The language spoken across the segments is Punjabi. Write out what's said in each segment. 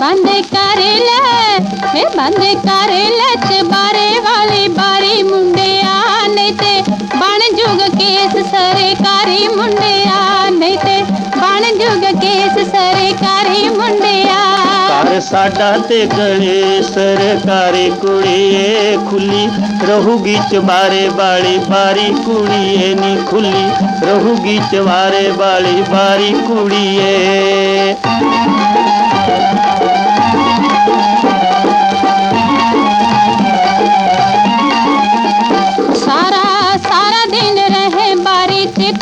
ਬੰਦ ਕਰ ਲੈ, ਵੇ ਬੰਦ ਕਰ ਲੈ ਚਬਾਰੇ ਵਾਲੀ ਬਾਰੀ ਮੁੰਡਿਆ ਨਹੀਂ ਤੇ ਬਣ ਜੁਗ ਕੇਸ ਸਾਡਾ ਤੇ ਗਲੇ ਸਰਕਾਰੀ ਕੁੜੀਏ ਖੁੱਲੀ ਰਹੂਗੀ ਚਵਾਰੇ ਵਾਲੀ ਬਾਰੀ, ਕੁੜੀਏ ਨੀ ਖੁੱਲੀ ਰਹੂਗੀ ਚਵਾਰੇ ਵਾਲੀ ਬਾਰੀ, ਕੁੜੀਏ। ਸਾਰਾ ਸਾਰਾ ਦਿਨ ਰਹੇ ਬਾਰੀ ਚ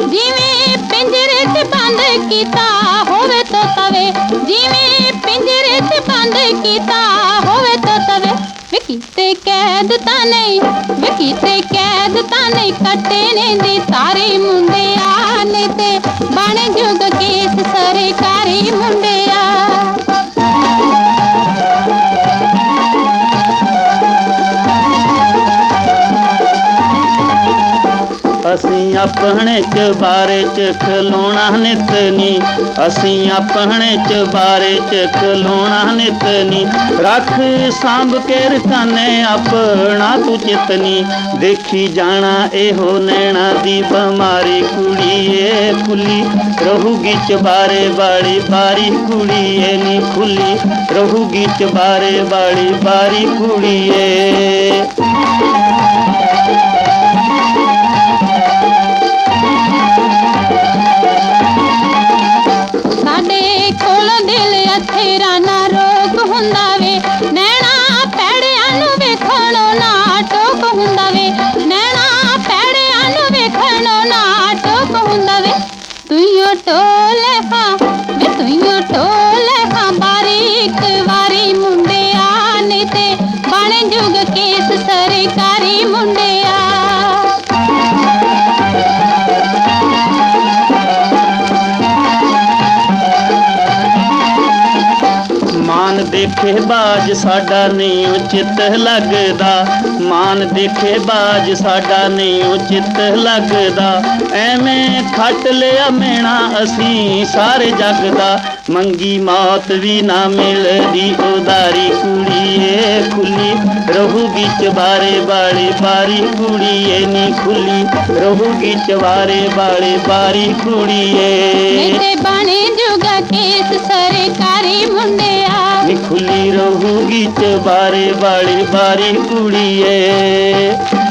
ਜਿਵੇਂ ਪਿੰਜਰੇ 'ਚ ਬੰਦ ਕੀਤਾ ਹੋਵੇ ਤੋਤਾਵੇ ਜਿਵੇਂ ਪਿੰਜਰੇ 'ਚ ਬੰਦ ਕੀਤਾ ਹੋਵੇ ਤੋਤਾਵੇ ਵੇ ਕੀਤੇ ਕੈਦ ਤਾਂ ਨਹੀਂ, ਵੇ ਕੀਤੇ ਕੈਦ ਤਾਂ ਨਹੀਂ, ਕੱਟੇ ਨੇ ਦੀ ਤਾਰੇ ਮੁੰਡਿਆ ਨੇ ਤੇ ਬਣ ਜੁਗ ਕੇਸ ਸਰਕਾਰੀ ਮੁੰਡਿਆ ਅਸੀਂ ਆਪਣੇ ਚਬਾਰੇ ਚ ਖਲੋਣਾ ਨਿਤ ਨੀ। ਅਸੀਂ ਆਪਣੇ ਚਬਾਰੇ ਚ ਖਲੋਣਾ ਨਿਤ ਨੀ। ਰੱਖ ਸਾਂਭ ਕੇ ਰਕਾਨੇ ਆਪਣਾ ਤੂੰ ਚਿਤਨੀ ਦੇਖੀ ਜਾਣਾ ਇਹੋ ਨੈਣਾ ਦੀ ਬਿਮਾਰੀ ਕੁੜੀਏ ਖੁੱਲੀ। ਰਹੂਗੀ ਚਬਾਰੇ ਵਾਲੀ ਬਾਰੀ ਕੁੜੀਏ ਨੀ ਖੁੱਲੀ। ਰਹੂਗੀ ਚਬਾਰੇ ਵਾਲੀ ਬਾਰੀ ਕੁੜੀਏ। ਦਿਲ ਅਥੇਰਾ ਨਾ ਰੋਕ ਹੁੰਦਾ ਵੇ। ਨੈਣਾ ਪੈੜਿਆਂ ਨੂੰ ਵੇਖਣੋਂ ਨਾ ਟੋਕ ਹੁੰਦਾ ਵੇ। ਨੈਣਾ ਪੈੜਿਆਂ ਨੂੰ ਵੇਖਣੋਂ ਨਾ ਟੋਕ ਹੁੰਦਾ ਵੇ। ਤੁਈਓ ਟੋਲੇ ਦੇਖੇ ਬਾਜ ਸਾਡਾ ਨਹੀਂ ਉਚਿਤ ਲੱਗਦਾ। ਮਾਨ ਦੇਖੇ ਬਾਜ ਸਾਡਾ ਨਹੀਂ ਉਚਿਤ ਲੱਗਦਾ। ਐਵੇਂ ਖੱਟ ਲਿਆ ਮੇਣਾ ਅਸੀਂ ਸਾਰੇ ਜੱਗ ਦਾ ਮੰਗੀ ਮੌਤ ਵੀ ਨਾ ਮਿਲਦੀ ਉਦਾਰੀ ਕੁੜੀਏ ਖੁੱਲੀ। ਰਹੂਗੀ ਚਵਾਰੇ ਵਾਲੀ ਬਾਰੀ ਕੁੜੀਏ ਨੀ ਖੁੱਲੀ। ਰਹੂਗੀ ਚਵਾਰੇ ਵਾਲੀ ਬਾਰੀ ਕੁੜੀਏ। ਤੇ ਬਣੇ ਜੁਗਾ ਕੇਸ ਸਰਕਾਰੀ ਨੀ ਖੁੱਲੀ ਵਾਲੀ ਬਾਰੀ ਕੁੜੀਏ।